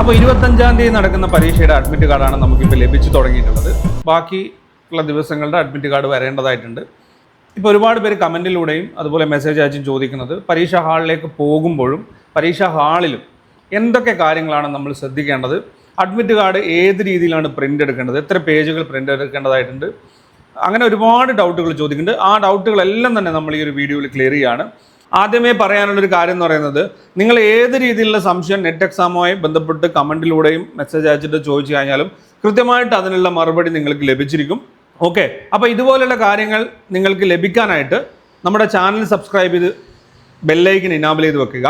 അപ്പോൾ ഇരുപത്തഞ്ചാം തീയതി നടക്കുന്ന പരീക്ഷയുടെ അഡ്മിറ്റ് കാർഡാണ് നമുക്കിപ്പോൾ ലഭിച്ചു തുടങ്ങിയിട്ടുള്ളത്. ബാക്കി ഉള്ള ദിവസങ്ങളുടെ അഡ്മിറ്റ് കാർഡ് വരേണ്ടതായിട്ടുണ്ട്. ഇപ്പോൾ ഒരുപാട് പേര് കമന്റിലൂടെയും അതുപോലെ മെസ്സേജ് അയച്ചും ചോദിക്കുന്നത് പരീക്ഷാ ഹാളിലേക്ക് പോകുമ്പോഴും പരീക്ഷാ ഹാളിലും എന്തൊക്കെ കാര്യങ്ങളാണ് നമ്മൾ ശ്രദ്ധിക്കേണ്ടത്? അഡ്മിറ്റ് കാർഡ് ഏത് രീതിയിലാണ് പ്രിന്റ് എടുക്കേണ്ടത്? എത്ര പേജുകൾ പ്രിന്റ് എടുക്കേണ്ടതായിട്ടുണ്ട്? അങ്ങനെ ഒരുപാട് ഡൗട്ടുകൾ ചോദിക്കുന്നുണ്ട്. ആ ഡൗട്ടുകളെല്ലാം തന്നെ നമ്മൾ ഈ ഒരു വീഡിയോയിൽ ക്ലിയർ ചെയ്യുകയാണ് ആദ്യമേ പറയാനുള്ളൊരു കാര്യം എന്ന് പറയുന്നത് നിങ്ങൾ ഏത് രീതിയിലുള്ള സംശയം നെറ്റ് എക്സാമുമായി ബന്ധപ്പെട്ട് കമന്റിലൂടെയും മെസ്സേജ് അയച്ചിട്ട് ചോദിച്ചു കഴിഞ്ഞാലും കൃത്യമായിട്ട് അതിനുള്ള മറുപടി നിങ്ങൾക്ക് ലഭിച്ചിരിക്കും. ഓക്കെ അപ്പോൾ ഇതുപോലുള്ള കാര്യങ്ങൾ നിങ്ങൾക്ക് ലഭിക്കാനായിട്ട് നമ്മുടെ ചാനൽ സബ്സ്ക്രൈബ് ചെയ്ത് ബെല്ലൈക്കൻ ഇനാബിൾ ചെയ്ത് വെക്കുക.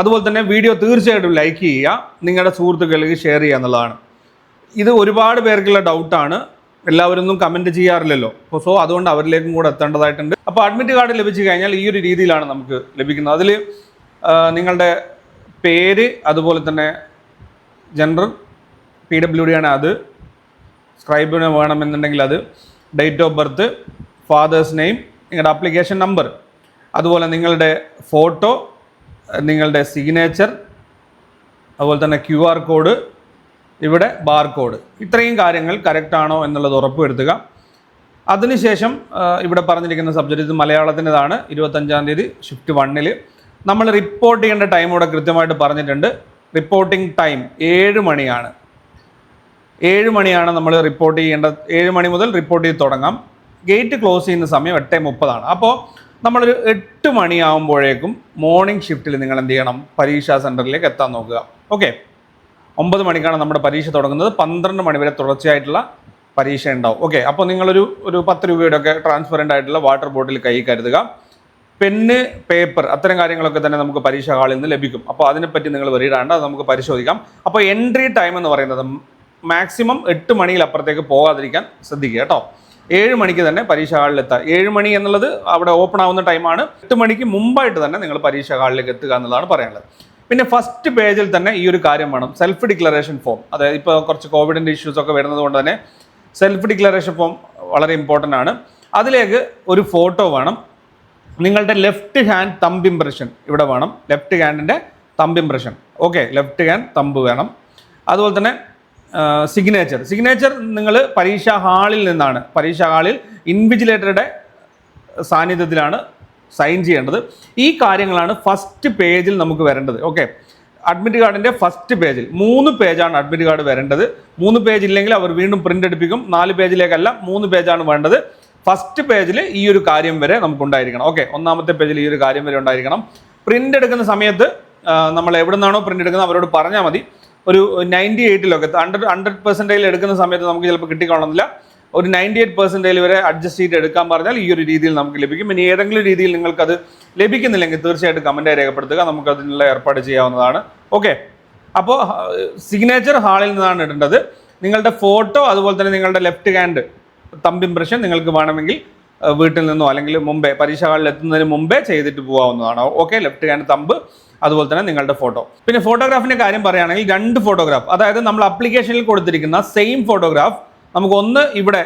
അതുപോലെ തന്നെ വീഡിയോ തീർച്ചയായിട്ടും ലൈക്ക് ചെയ്യുക. നിങ്ങളുടെ സുഹൃത്തുക്കൾക്ക് ഷെയർ ചെയ്യുക എന്നുള്ളതാണ്. ഇത് ഒരുപാട് പേർക്കുള്ള ഡൗട്ടാണ് എല്ലാവരൊന്നും കമന്റ് ചെയ്യാറില്ലല്ലോ. സോ അതുകൊണ്ട് അവരിലേക്കും കൂടെ എത്തേണ്ടതായിട്ടുണ്ട്. അപ്പോൾ അഡ്മിറ്റ് കാർഡ് ലഭിച്ചു കഴിഞ്ഞാൽ ഈ ഒരു രീതിയിലാണ് നമുക്ക് ലഭിക്കുന്നത്. അതിൽ നിങ്ങളുടെ പേര് അതുപോലെ തന്നെ ജനറൽ പി ഡബ്ല്യു ഡി ആണ് അത്. സ്ക്രൈബിന് വേണമെന്നുണ്ടെങ്കിൽ അത്. Date of birth father's name നിങ്ങളുടെ ആപ്ലിക്കേഷൻ നമ്പർ അതുപോലെ നിങ്ങളുടെ ഫോട്ടോ നിങ്ങളുടെ സിഗ്നേച്ചർ അതുപോലെ തന്നെ ക്യു ആർ കോഡ് ഇവിടെ ബാർകോഡ് ഇത്രയും കാര്യങ്ങൾ കറക്റ്റ് ആണോ എന്നുള്ളത് ഉറപ്പുവരുത്തുക. അതിനുശേഷം ഇവിടെ പറഞ്ഞിരിക്കുന്ന സബ്ജക്റ്റ് ഇത് മലയാളത്തിന്റെതാണ്. ഇരുപത്തഞ്ചാം തീയതി ഷിഫ്റ്റ് വണ്ണിൽ നമ്മൾ റിപ്പോർട്ട് ചെയ്യേണ്ട ടൈം ഇവിടെ കൃത്യമായിട്ട് പറഞ്ഞിട്ടുണ്ട്. റിപ്പോർട്ടിംഗ് ടൈം ഏഴ് മണിയാണ്. ഏഴ് മണിയാണ് നമ്മൾ റിപ്പോർട്ട് ചെയ്യേണ്ടത് ഏഴ് മണി മുതൽ റിപ്പോർട്ട് ചെയ്ത് തുടങ്ങാം. ഗേറ്റ് ക്ലോസ് ചെയ്യുന്ന സമയം എട്ട് മുപ്പതാണ്. അപ്പോൾ നമ്മളൊരു എട്ട് മണിയാകുമ്പോഴേക്കും മോർണിംഗ് ഷിഫ്റ്റിൽ നിങ്ങൾ എന്ത് ചെയ്യണം? പരീക്ഷാ സെന്ററിലേക്ക് എത്താൻ നോക്കുക. ഓക്കെ ഒമ്പത് മണിക്കാണ് നമ്മുടെ പരീക്ഷ തുടങ്ങുന്നത്. പന്ത്രണ്ട് മണി വരെ തുടർച്ചയായിട്ടുള്ള പരീക്ഷ ഉണ്ടാവും. ഓക്കെ അപ്പോൾ നിങ്ങളൊരു ഒരു പത്ത് രൂപയുടെ ഒക്കെ ട്രാൻസ്പെറന്റ് ആയിട്ടുള്ള വാട്ടർ ബോട്ടിൽ കൈ കരുതുക. പെന്ന് പേപ്പർ അത്തരം കാര്യങ്ങളൊക്കെ തന്നെ നമുക്ക് പരീക്ഷാ ഹാളിൽ നിന്ന് ലഭിക്കും. അപ്പോൾ അതിനെപ്പറ്റി നിങ്ങൾ വരിയിടാണ്ട് അത് നമുക്ക് പരിശോധിക്കാം. അപ്പോൾ എൻട്രി ടൈം എന്ന് പറയുന്നത് മാക്സിമം എട്ട് മണിയിൽ അപ്പുറത്തേക്ക് പോകാതിരിക്കാൻ ശ്രദ്ധിക്കുക കേട്ടോ. ഏഴ് മണിക്ക് തന്നെ പരീക്ഷാ ഹാളിൽ എത്തുക ഏഴ് മണി എന്നുള്ളത് അവിടെ ഓപ്പൺ ആവുന്ന ടൈമാണ് എട്ട് മണിക്ക് മുമ്പായിട്ട് തന്നെ നിങ്ങൾ പരീക്ഷാ ഹാളിലേക്ക് എത്തുക എന്നുള്ളതാണ് പറയാനുള്ളത്. പിന്നെ ഫസ്റ്റ് പേജിൽ തന്നെ ഈ ഒരു കാര്യം വേണം. സെൽഫ് ഡിക്ലറേഷൻ ഫോം അതായത് ഇപ്പോൾ കുറച്ച് കോവിഡിന്റെ ഇഷ്യൂസ് ഒക്കെ വരുന്നത് കൊണ്ട് തന്നെ സെൽഫ് ഡിക്ലറേഷൻ ഫോം വളരെ ഇമ്പോർട്ടന്റ് ആണ്. അതിലേക്ക് ഒരു ഫോട്ടോ വേണം. നിങ്ങളുടെ ലെഫ്റ്റ് ഹാൻഡ് തമ്പ് ഇംപ്രഷൻ ഇവിടെ വേണം. Left ഹാൻഡിന്റെ thumb impression okay left hand thumb വേണം. അതുപോലെ തന്നെ സിഗ്നേച്ചർ സിഗ്നേച്ചർ നിങ്ങൾ പരീക്ഷാ ഹാളിൽ നിന്നാണ്. പരീക്ഷാ ഹാളിൽ ഇൻവിജിലേറ്ററുടെ സാന്നിധ്യത്തിലാണ് സൈൻ ചെയ്യേണ്ടത്. ഈ കാര്യങ്ങളാണ് ഫസ്റ്റ് പേജിൽ നമുക്ക് വരേണ്ടത്. ഓക്കെ അഡ്മിറ്റ് കാർഡിന്റെ ഫസ്റ്റ് പേജിൽ മൂന്ന് പേജാണ് അഡ്മിറ്റ് കാർഡ് വരേണ്ടത്. മൂന്ന് പേജ് ഇല്ലെങ്കിൽ അവർ വീണ്ടും പ്രിന്റ് എടുപ്പിക്കും. നാല് പേജിലേക്കല്ല മൂന്ന് പേജാണ് വേണ്ടത്. ഫസ്റ്റ് പേജിൽ ഈ ഒരു കാര്യം വരെ നമുക്കുണ്ടായിരിക്കണം. ഓക്കെ ഒന്നാമത്തെ പേജിൽ ഈ ഒരു കാര്യം വരെ ഉണ്ടായിരിക്കണം. പ്രിന്റ് എടുക്കുന്ന സമയത്ത് നമ്മൾ എവിടെ നിന്നാണോ പ്രിന്റ് എടുക്കുന്നത് അവരോട് പറഞ്ഞാൽ മതി. ഒരു നയന്റി എയ്റ്റിലൊക്കെ ഹൺഡ്രഡ് ഹൺഡ്രഡ് പെർസെന്റേജിൽ എടുക്കുന്ന സമയത്ത് നമുക്ക് ചിലപ്പോൾ കിട്ടിക്കൊള്ളുന്നില്ല ഒരു നയന്റി എയ്റ്റ് പെർസെന്റേജ് വരെ അഡ്ജസ്റ്റ് ചെയ്ത് എടുക്കാൻ പറഞ്ഞാൽ ഈ ഒരു രീതിയിൽ നമുക്ക് ലഭിക്കും. ഇനി ഏതെങ്കിലും രീതിയിൽ നിങ്ങൾക്കത് ലഭിക്കുന്നില്ലെങ്കിൽ തീർച്ചയായിട്ടും കമന്റായി രേഖപ്പെടുത്തുക. നമുക്ക് അതിനുള്ള ഏർപ്പാട് ചെയ്യാവുന്നതാണ്. ഓക്കെ അപ്പോൾ സിഗ്നേച്ചർ ഹാളിൽ നിന്നാണ് ഇടേണ്ടത്. നിങ്ങളുടെ ഫോട്ടോ അതുപോലെ തന്നെ നിങ്ങളുടെ ലെഫ്റ്റ് ഹാൻഡ് തമ്പ് ഇംപ്രഷൻ നിങ്ങൾക്ക് വേണമെങ്കിൽ വീട്ടിൽ നിന്നോ അല്ലെങ്കിൽ മുമ്പേ പരീക്ഷ ഹാളിൽ എത്തുന്നതിന് മുമ്പേ ചെയ്തിട്ട് പോകാവുന്നതാണ് ഓക്കെ ലെഫ്റ്റ് ഹാൻഡ് തമ്പ് അതുപോലെ തന്നെ നിങ്ങളുടെ ഫോട്ടോ പിന്നെ ഫോട്ടോഗ്രാഫിന്റെ കാര്യം പറയുകയാണെങ്കിൽ രണ്ട് ഫോട്ടോഗ്രാഫ് അതായത് നമ്മൾ അപ്ലിക്കേഷനിൽ കൊടുത്തിരിക്കുന്ന സെയിം ഫോട്ടോഗ്രാഫ് നമുക്ക് ഒന്ന് ഇവിടെ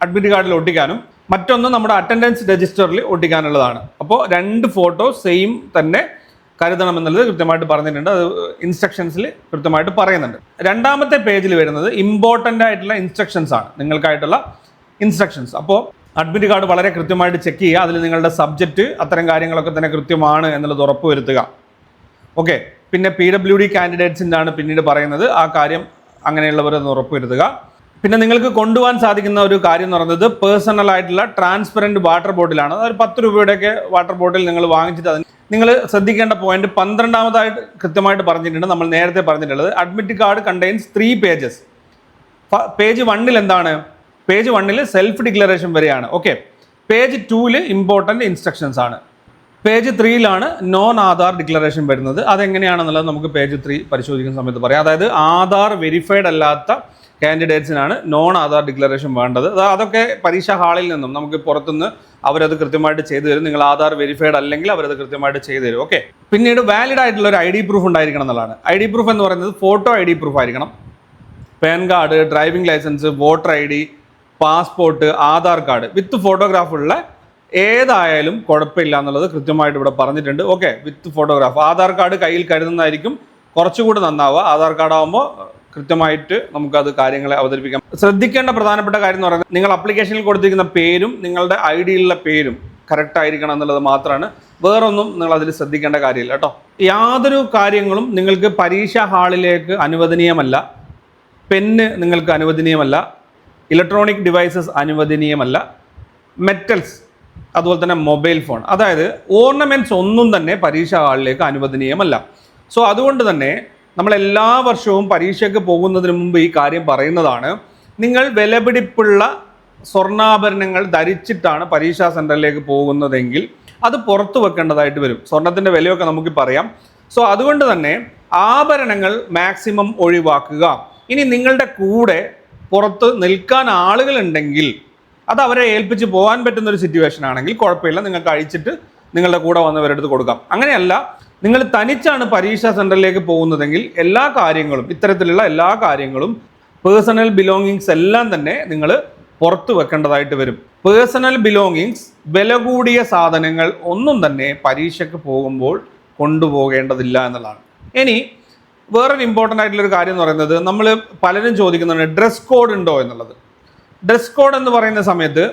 അഡ്മിറ്റ് കാർഡിൽ ഒട്ടിക്കാനും മറ്റൊന്ന് നമ്മുടെ അറ്റൻഡൻസ് രജിസ്റ്ററിൽ ഒട്ടിക്കാനുള്ളതാണ്. അപ്പോൾ രണ്ട് ഫോട്ടോ സെയിം തന്നെ കരുതണം എന്നുള്ളത് കൃത്യമായിട്ട് പറഞ്ഞിട്ടുണ്ട്. അത് ഇൻസ്ട്രക്ഷൻസിൽ കൃത്യമായിട്ട് പറയുന്നുണ്ട്. രണ്ടാമത്തെ പേജിൽ വരുന്നത് ഇമ്പോർട്ടന്റ് ആയിട്ടുള്ള ഇൻസ്ട്രക്ഷൻസ് ആണ്. നിങ്ങൾക്കായിട്ടുള്ള ഇൻസ്ട്രക്ഷൻസ് അപ്പോൾ അഡ്മിറ്റ് കാർഡ് വളരെ കൃത്യമായിട്ട് ചെക്ക് ചെയ്യുക. അതിൽ നിങ്ങളുടെ സബ്ജക്റ്റ് അത്തരം കാര്യങ്ങളൊക്കെ തന്നെ കൃത്യമാണ് എന്നുള്ളത് ഉറപ്പുവരുത്തുക. ഓക്കെ പിന്നെ പി ഡബ്ല്യു ഡി കാൻഡിഡേറ്റ്സിന്റെ ആണ് പിന്നീട് പറയുന്നത്. ആ കാര്യം അങ്ങനെയുള്ളവരൊന്ന് ഉറപ്പുവരുത്തുക. പിന്നെ നിങ്ങൾക്ക് കൊണ്ടുപോകാൻ സാധിക്കുന്ന ഒരു കാര്യം എന്ന് പറയുന്നത് പേഴ്സണൽ ആയിട്ടുള്ള ട്രാൻസ്പെറന്റ് വാട്ടർ ബോട്ടിലാണ് അതൊരു പത്ത് രൂപയുടെയൊക്കെ വാട്ടർ ബോട്ടിൽ നിങ്ങൾ വാങ്ങിച്ചിട്ട് അതിന് നിങ്ങൾ ശ്രദ്ധിക്കേണ്ട പോയിന്റ് പന്ത്രണ്ടാമതായിട്ട് കൃത്യമായിട്ട് പറഞ്ഞിട്ടുണ്ട് നമ്മൾ നേരത്തെ പറഞ്ഞിട്ടുള്ളത്. Admit card contains three pages page വണ്ണിൽ എന്താണ്? പേജ് വണ്ണിൽ സെൽഫ് ഡിക്ലറേഷൻ വരെയാണ്. ഓക്കെ പേജ് ടൂവിൽ ഇമ്പോർട്ടന്റ് ഇൻസ്ട്രക്ഷൻസ് ആണ്. പേജ് ത്രീയിലാണ് നോൺ ആധാർ ഡിക്ലറേഷൻ വരുന്നത്. അതെങ്ങനെയാണെന്നുള്ളത് നമുക്ക് പേജ് ത്രീ പരിശോധിക്കുന്ന സമയത്ത് പറയാം. അതായത് ആധാർ വെരിഫൈഡ് അല്ലാത്ത കാൻഡിഡേറ്റ്സിനാണ് നോൺ ആധാർ ഡിക്ലറേഷൻ വേണ്ടത്. അത് അതൊക്കെ പരീക്ഷാ ഹാളിൽ നിന്നും നമുക്ക് പുറത്തുനിന്ന് അവരത് കൃത്യമായിട്ട് ചെയ്തു തരും. നിങ്ങൾ ആധാർ വെരിഫൈഡ് അല്ലെങ്കിൽ അവരത് കൃത്യമായിട്ട് ചെയ്തു തരും. ഓക്കെ പിന്നീട് വാലിഡ് ആയിട്ടുള്ള ഒരു ഐ ഡി പ്രൂഫ് ഉണ്ടായിരിക്കണം എന്നുള്ളതാണ്. ഐ ഡി പ്രൂഫ് എന്ന് പറയുന്നത് ഫോട്ടോ ഐ ഡി പ്രൂഫ് ആയിരിക്കണം. PAN card driving licence voter I D passport Aadhaar card with ഫോട്ടോഗ്രാഫുള്ള ഏതായാലും കുഴപ്പമില്ല എന്നുള്ളത് കൃത്യമായിട്ട് ഇവിടെ പറഞ്ഞിട്ടുണ്ട്. Okay with photograph Aadhaar card കയ്യിൽ കരുതുന്നതായിരിക്കും. കുറച്ചുകൂടി നന്നാവുക. ആധാർ കാർഡ് ആകുമ്പോൾ കൃത്യമായിട്ട് നമുക്കത് കാര്യങ്ങളെ അവതരിപ്പിക്കാം. ശ്രദ്ധിക്കേണ്ട പ്രധാനപ്പെട്ട കാര്യം എന്ന് പറയുന്നത് നിങ്ങൾ അപ്ലിക്കേഷനിൽ കൊടുത്തിരിക്കുന്ന പേരും നിങ്ങളുടെ ഐ ഡിയിലുള്ള പേരും കറക്റ്റ് ആയിരിക്കണം എന്നുള്ളത് മാത്രമാണ്. വേറൊന്നും നിങ്ങൾ അതിൽ ശ്രദ്ധിക്കേണ്ട കാര്യമില്ല കേട്ടോ. യാതൊരു കാര്യങ്ങളും നിങ്ങൾക്ക് പരീക്ഷാ ഹാളിലേക്ക് അനുവദനീയമല്ല. പെന്ന് നിങ്ങൾക്ക് അനുവദനീയമല്ല. ഇലക്ട്രോണിക് ഡിവൈസസ് അനുവദനീയമല്ല. മെറ്റൽസ് അതുപോലെ തന്നെ മൊബൈൽ ഫോൺ അതായത് ഓർണമെന്റ്സ് ഒന്നും തന്നെ പരീക്ഷാ ഹാളിലേക്ക് അനുവദനീയമല്ല. സോ അതുകൊണ്ട് തന്നെ നമ്മൾ എല്ലാ വർഷവും പരീക്ഷയ്ക്ക് പോകുന്നതിന് മുമ്പ് ഈ കാര്യം പറയുന്നതാണ്. നിങ്ങൾ വിലപിടിപ്പുള്ള സ്വർണാഭരണങ്ങൾ ധരിച്ചിട്ടാണ് പരീക്ഷാ സെന്ററിലേക്ക് പോകുന്നതെങ്കിൽ അത് പുറത്തു വെക്കേണ്ടതായിട്ട് വരും. സ്വർണത്തിന്റെ വിലയൊക്കെ നമുക്ക് പറയാം. സോ അതുകൊണ്ട് തന്നെ ആഭരണങ്ങൾ മാക്സിമം ഒഴിവാക്കുക. ഇനി നിങ്ങളുടെ കൂടെ പുറത്ത് നിൽക്കാൻ ആളുകളുണ്ടെങ്കിൽ അത് അവരെ ഏൽപ്പിച്ച് പോകാൻ പറ്റുന്ന ഒരു സിറ്റുവേഷൻ ആണെങ്കിൽ കുഴപ്പമില്ല. നിങ്ങൾക്ക് അഴിച്ചിട്ട് നിങ്ങളുടെ കൂടെ വന്നവരുടെ അടുത്ത് കൊടുക്കാം. അങ്ങനെയല്ല നിങ്ങൾ തനിച്ചാണ് പരീക്ഷാ സെന്ററിലേക്ക് പോകുന്നതെങ്കിൽ എല്ലാ കാര്യങ്ങളും ഇത്തരത്തിലുള്ള എല്ലാ കാര്യങ്ങളും പേഴ്സണൽ ബിലോങ്ങിങ്സ് എല്ലാം തന്നെ നിങ്ങൾ പുറത്ത് വെക്കേണ്ടതായിട്ട് വരും. പേഴ്സണൽ ബിലോങ്ങിങ്സ് വില കൂടിയ സാധനങ്ങൾ ഒന്നും തന്നെ പരീക്ഷയ്ക്ക് പോകുമ്പോൾ കൊണ്ടുപോകേണ്ടതില്ല എന്നുള്ളതാണ്. ഇനി വേറൊരു ഇമ്പോർട്ടന്റ് ആയിട്ടുള്ള ഒരു കാര്യം എന്ന് പറയുന്നത് നമ്മൾ പലരും ചോദിക്കുന്നുണ്ട് ഡ്രസ് കോഡ് ഉണ്ടോ? എന്നുള്ളത്. ഡ്രസ് കോഡ് എന്ന് പറയുന്ന സമയത്ത്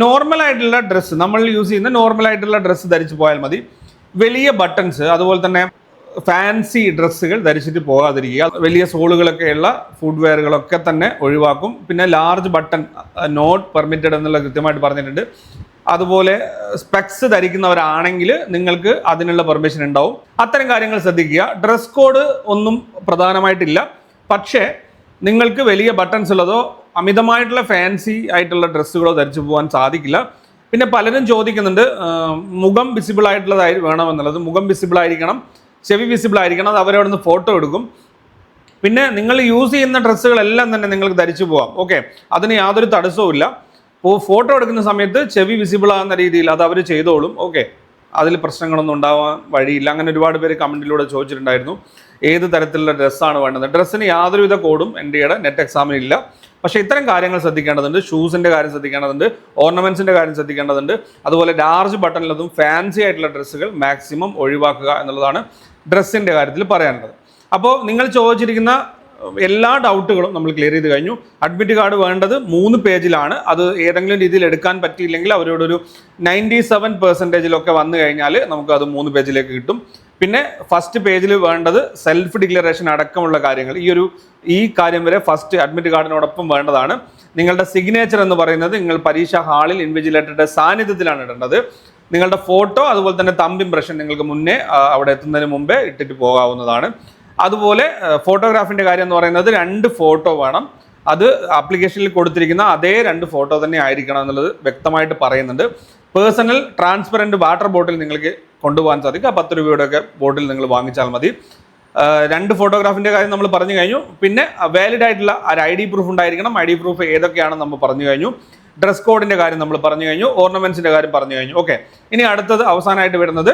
നോർമൽ ആയിട്ടുള്ള ഡ്രസ്സ് നമ്മൾ യൂസ് ചെയ്യുന്ന നോർമൽ ആയിട്ടുള്ള ഡ്രസ്സ് ധരിച്ചു പോയാൽ മതി. വലിയ ബട്ടൺസ് അതുപോലെ തന്നെ ഫാൻസി ഡ്രസ്സുകൾ ധരിച്ചിട്ട് പോകാതിരിക്കുക. വലിയ സോളുകളൊക്കെയുള്ള ഫുഡ് വെയറുകളൊക്കെ തന്നെ ഒഴിവാക്കും. പിന്നെ ലാർജ് ബട്ടൺ നോട്ട് പെർമിറ്റഡ് എന്നുള്ള കൃത്യമായിട്ട് പറഞ്ഞിട്ടുണ്ട്. അതുപോലെ സ്പെക്സ് ധരിക്കുന്നവരാണെങ്കിൽ നിങ്ങൾക്ക് അതിനുള്ള പെർമിഷൻ ഉണ്ടാവും. അത്തരം കാര്യങ്ങൾ ശ്രദ്ധിക്കുക. ഡ്രസ് കോഡ് ഒന്നും പ്രധാനമായിട്ടില്ല. പക്ഷേ നിങ്ങൾക്ക് വലിയ ബട്ടൺസ് ഉള്ളതോ അമിതമായിട്ടുള്ള ഫാൻസി ആയിട്ടുള്ള ഡ്രസ്സുകളോ ധരിച്ചു പോകാൻ സാധിക്കില്ല. പിന്നെ പലരും ചോദിക്കുന്നുണ്ട് മുഖം വിസിബിൾ ആയിട്ടുള്ളതായി വേണമെന്നുള്ളത്. മുഖം വിസിബിൾ ആയിരിക്കണം ചെവി വിസിബിൾ ആയിരിക്കണം അത് അവരവിടെ നിന്ന് ഫോട്ടോ എടുക്കും. പിന്നെ നിങ്ങൾ യൂസ് ചെയ്യുന്ന ഡ്രസ്സുകളെല്ലാം തന്നെ നിങ്ങൾക്ക് ധരിച്ചു പോകാം ഓക്കെ അതിന് യാതൊരു തടസ്സവും ഇല്ല. അപ്പോൾ ഫോട്ടോ എടുക്കുന്ന സമയത്ത് ചെവി വിസിബിൾ ആകുന്ന രീതിയിൽ അത് അവർ ചെയ്തോളും. ഓക്കെ അതിൽ പ്രശ്നങ്ങളൊന്നും ഉണ്ടാവാൻ വഴിയില്ല. അങ്ങനെ ഒരുപാട് പേര് കമന്റിലൂടെ ചോദിച്ചിട്ടുണ്ടായിരുന്നു. ഏത് തരത്തിലുള്ള ഡ്രസ്സാണ് വേണ്ടത്? ഡ്രസ്സിന് യാതൊരുവിധ കോഡും എൻ ഡിയുടെ നെറ്റ് എക്സാമിന് ഇല്ല പക്ഷേ ഇത്തരം കാര്യങ്ങൾ ശ്രദ്ധിക്കേണ്ടതുണ്ട്. ഷൂസിന്റെ കാര്യം ശ്രദ്ധിക്കേണ്ടതുണ്ട്. ഓർണമെന്റ്സിന്റെ കാര്യം ശ്രദ്ധിക്കേണ്ടതുണ്ട്. അതുപോലെ ലാർജ് ബട്ടണിലതും ഫാൻസി ആയിട്ടുള്ള ഡ്രസ്സുകൾ മാക്സിമം ഒഴിവാക്കുക എന്നുള്ളതാണ് ഡ്രസ്സിന്റെ കാര്യത്തിൽ പറയാനുള്ളത്. അപ്പോൾ നിങ്ങൾ ചോദിച്ചിരിക്കുന്ന എല്ലാ ഡൗട്ടുകളും നമ്മൾ ക്ലിയർ ചെയ്ത് കഴിഞ്ഞു. അഡ്മിറ്റ് കാർഡ് വേണ്ടത് മൂന്ന് പേജിലാണ്. അത് ഏതെങ്കിലും രീതിയിൽ എടുക്കാൻ പറ്റിയില്ലെങ്കിൽ അവരോടൊരു നയന്റി സെവൻ പെർസെന്റേജിലൊക്കെ വന്നു കഴിഞ്ഞാൽ നമുക്ക് അത് മൂന്ന് പേജിലേക്ക് കിട്ടും. പിന്നെ ഫസ്റ്റ് പേജിൽ വേണ്ടത് സെൽഫ് ഡിക്ലറേഷൻ അടക്കമുള്ള കാര്യങ്ങൾ. ഈ ഒരു ഈ കാര്യം വരെ ഫസ്റ്റ് അഡ്മിറ്റ് കാർഡിനോടൊപ്പം വേണ്ടതാണ്. നിങ്ങളുടെ സിഗ്നേച്ചർ എന്ന് പറയുന്നത് നിങ്ങൾ പരീക്ഷാ ഹാളിൽ ഇൻവിജിലേറ്ററുടെ സാന്നിധ്യത്തിലാണ് ഇടേണ്ടത്. നിങ്ങളുടെ ഫോട്ടോ അതുപോലെ തന്നെ തമ്പ് ഇംപ്രഷൻ നിങ്ങൾക്ക് മുന്നേ അവിടെ എത്തുന്നതിന് മുമ്പേ ഇട്ടിട്ട് പോകാവുന്നതാണ്. അതുപോലെ ഫോട്ടോഗ്രാഫിന്റെ കാര്യം എന്ന് പറയുന്നത് രണ്ട് ഫോട്ടോ വേണം. അത് ആപ്ലിക്കേഷനിൽ കൊടുത്തിരിക്കുന്ന അതേ രണ്ട് ഫോട്ടോ തന്നെ ആയിരിക്കണം എന്നുള്ളത് വ്യക്തമായിട്ട് പറയുന്നുണ്ട്. പേഴ്സണൽ ട്രാൻസ്പെറന്റ് വാട്ടർ ബോട്ടിൽ നിങ്ങൾക്ക് കൊണ്ടുപോകാൻ സാധിക്കും. ആ പത്ത് രൂപയുടെ ഒക്കെ ബോട്ടിൽ നിങ്ങൾ വാങ്ങിച്ചാൽ മതി. രണ്ട് ഫോട്ടോഗ്രാഫിന്റെ കാര്യം നമ്മൾ പറഞ്ഞു കഴിഞ്ഞു. പിന്നെ വാലിഡ് ആയിട്ടുള്ള ഒരു ഐ ഡി പ്രൂഫ് ഉണ്ടായിരിക്കണം. ഐ ഡി പ്രൂഫ് ഏതൊക്കെയാണെന്ന് നമ്മൾ പറഞ്ഞു കഴിഞ്ഞു. ഡ്രസ് കോഡിന്റെ കാര്യം നമ്മൾ പറഞ്ഞു കഴിഞ്ഞു. ഓർണമെന്റ്സിന്റെ കാര്യം പറഞ്ഞു കഴിഞ്ഞു. ഓക്കെ ഇനി അടുത്തത് അവസാനമായിട്ട് വരുന്നത്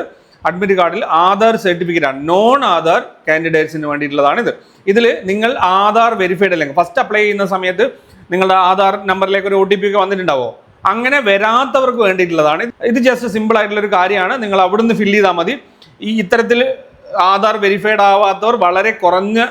അഡ്മിറ്റ് കാർഡിൽ ആധാർ സർട്ടിഫിക്കറ്റ് ആണ്. നോൺ ആധാർ കാൻഡിഡേറ്റ്സിന് വേണ്ടിയിട്ടുള്ളതാണ് ഇത്. ഇതിൽ നിങ്ങൾ ആധാർ വെരിഫൈഡ് അല്ലെങ്കിൽ ഫസ്റ്റ് അപ്ലൈ ചെയ്യുന്ന സമയത്ത് നിങ്ങളുടെ ആധാർ നമ്പറിലേക്ക് ഒരു ഒ ടി പി ഒക്കെ വന്നിട്ടുണ്ടാവോ? അങ്ങനെ വരാത്തവർക്ക് വേണ്ടിയിട്ടുള്ളതാണ്. ഇത് ജസ്റ്റ് സിമ്പിൾ ആയിട്ടുള്ള ഒരു കാര്യമാണ്. നിങ്ങൾ അവിടുന്ന് ഫില്ല് ചെയ്താൽ മതി. ഈ ഇത്തരത്തിൽ ആധാർ വെരിഫൈഡ് ആവാത്തവർ വളരെ കുറഞ്ഞ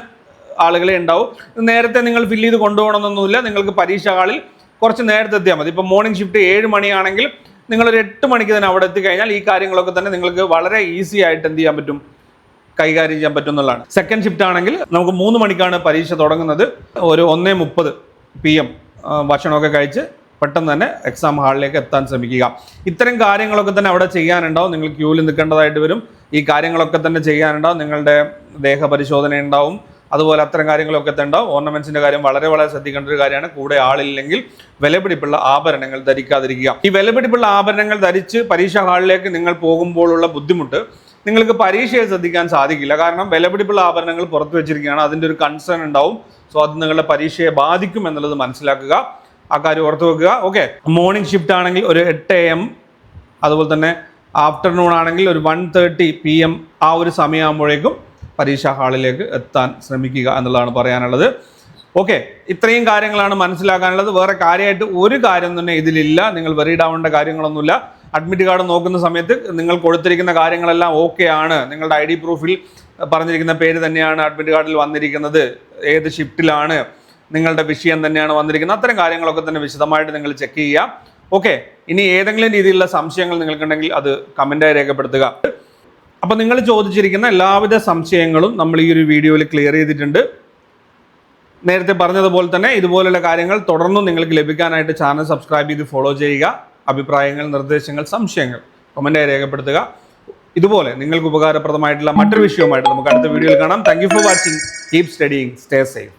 ആളുകളെ ഉണ്ടാവും. നേരത്തെ നിങ്ങൾ ഫില്ല് ചെയ്ത് കൊണ്ടുപോകണമെന്നൊന്നുമില്ല. നിങ്ങൾക്ക് പരീക്ഷ ഹാളിൽ കുറച്ച് നേരത്തെ എത്തിയാൽ മതി. ഇപ്പോൾ മോർണിംഗ് ഷിഫ്റ്റ് ഏഴ് മണിയാണെങ്കിൽ നിങ്ങളൊരു എട്ട് മണിക്ക് തന്നെ അവിടെ എത്തിക്കഴിഞ്ഞാൽ ഈ കാര്യങ്ങളൊക്കെ തന്നെ നിങ്ങൾക്ക് വളരെ ഈസി ആയിട്ട് എന്ത് ചെയ്യാൻ പറ്റും? കൈകാര്യം ചെയ്യാൻ പറ്റും എന്നുള്ളതാണ്. സെക്കൻഡ് ഷിഫ്റ്റ് ആണെങ്കിൽ നമുക്ക് മൂന്ന് മണിക്കാണ് പരീക്ഷ തുടങ്ങുന്നത്. ഒരു ഒന്നേ മുപ്പത് പി എം ഭക്ഷണമൊക്കെ കഴിച്ച് പെട്ടെന്ന് തന്നെ എക്സാം ഹാളിലേക്ക് എത്താൻ ശ്രമിക്കുക. ഇത്തരം കാര്യങ്ങളൊക്കെ തന്നെ അവിടെ ചെയ്യാനുണ്ടാവും. നിങ്ങൾ ക്യൂവിൽ നിൽക്കേണ്ടതായിട്ട് വരും. ഈ കാര്യങ്ങളൊക്കെ തന്നെ ചെയ്യാനുണ്ടാവും. നിങ്ങളുടെ ദേഹപരിശോധന ഉണ്ടാവും അതുപോലെ അത്തരം കാര്യങ്ങളൊക്കെ തന്നെ ഉണ്ടാവും. ഓർണമെന്റ്സിന്റെ കാര്യം വളരെ വളരെ ശ്രദ്ധിക്കേണ്ട ഒരു കാര്യമാണ്. കൂടെ ആളില്ലെങ്കിൽ വിലപിടിപ്പുള്ള ആഭരണങ്ങൾ ധരിക്കാതിരിക്കുക. ഈ വിലപിടിപ്പുള്ള ആഭരണങ്ങൾ ധരിച്ച് പരീക്ഷാ ഹാളിലേക്ക് നിങ്ങൾ പോകുമ്പോഴുള്ള ബുദ്ധിമുട്ട് നിങ്ങൾക്ക് പരീക്ഷയെ ശ്രദ്ധിക്കാൻ സാധിക്കില്ല. കാരണം വിലപിടിപ്പുള്ള ആഭരണങ്ങൾ പുറത്തു വെച്ചിരിക്കുകയാണ്. അതിന്റെ ഒരു കൺസേൺ ഉണ്ടാവും. സോ അത് നിങ്ങളുടെ പരീക്ഷയെ ബാധിക്കും എന്നുള്ളത് മനസ്സിലാക്കുക. ആ കാര്യം ഓർത്ത് വെക്കുക. ഓക്കെ മോർണിംഗ് ഷിഫ്റ്റ് ആണെങ്കിൽ ഒരു എട്ട് എ എം അതുപോലെ തന്നെ ആഫ്റ്റർനൂൺ ആണെങ്കിൽ ഒരു വൺ തേർട്ടി പി എം ആ ഒരു സമയമാകുമ്പോഴേക്കും പരീക്ഷാ ഹാളിലേക്ക് എത്താൻ ശ്രമിക്കുക എന്നുള്ളതാണ് പറയാനുള്ളത്. ഓക്കെ ഇത്രയും കാര്യങ്ങളാണ് മനസ്സിലാക്കാനുള്ളത്. വേറെ കാര്യമായിട്ട് ഒരു കാര്യം തന്നെ ഇതിലില്ല. നിങ്ങൾ വെറീഡ് ആവേണ്ട കാര്യങ്ങളൊന്നുമില്ല. അഡ്മിറ്റ് കാർഡ് നോക്കുന്ന സമയത്ത് നിങ്ങൾ കൊടുത്തിരിക്കുന്ന കാര്യങ്ങളെല്ലാം ഓക്കെ ആണ്. നിങ്ങളുടെ ഐ ഡി പ്രൂഫിൽ പറഞ്ഞിരിക്കുന്ന പേര് തന്നെയാണ് അഡ്മിറ്റ് കാർഡിൽ വന്നിരിക്കുന്നത്. ഏത് ഷിഫ്റ്റിലാണ് നിങ്ങളുടെ വിഷയം തന്നെയാണ് വന്നിരിക്കുന്നത്. അത്തരം കാര്യങ്ങളൊക്കെ തന്നെ വിശദമായിട്ട് നിങ്ങൾ ചെക്ക് ചെയ്യുക. ഓക്കെ ഇനി ഏതെങ്കിലും രീതിയിലുള്ള സംശയങ്ങൾ നിങ്ങൾക്കുണ്ടെങ്കിൽ അത് കമന്റായി രേഖപ്പെടുത്തുക. അപ്പോൾ നിങ്ങൾ ചോദിച്ചിരിക്കുന്ന എല്ലാവിധ സംശയങ്ങളും നമ്മൾ ഈ ഒരു വീഡിയോയിൽ ക്ലിയർ ചെയ്തിട്ടുണ്ട്. നേരത്തെ പറഞ്ഞതുപോലെ തന്നെ ഇതുപോലുള്ള കാര്യങ്ങൾ തുടർന്നും നിങ്ങൾക്ക് ലഭിക്കാനായിട്ട് ചാനൽ സബ്സ്ക്രൈബ് ചെയ്ത് ഫോളോ ചെയ്യുക. അഭിപ്രായങ്ങൾ നിർദ്ദേശങ്ങൾ സംശയങ്ങൾ കമന്റായി രേഖപ്പെടുത്തുക. ഇതുപോലെ നിങ്ങൾക്ക് ഉപകാരപ്രദമായിട്ടുള്ള മറ്റൊരു വിഷയവുമായിട്ട് നമുക്ക് അടുത്ത വീഡിയോയിൽ കാണാം. Thank for watching keep studying stay safe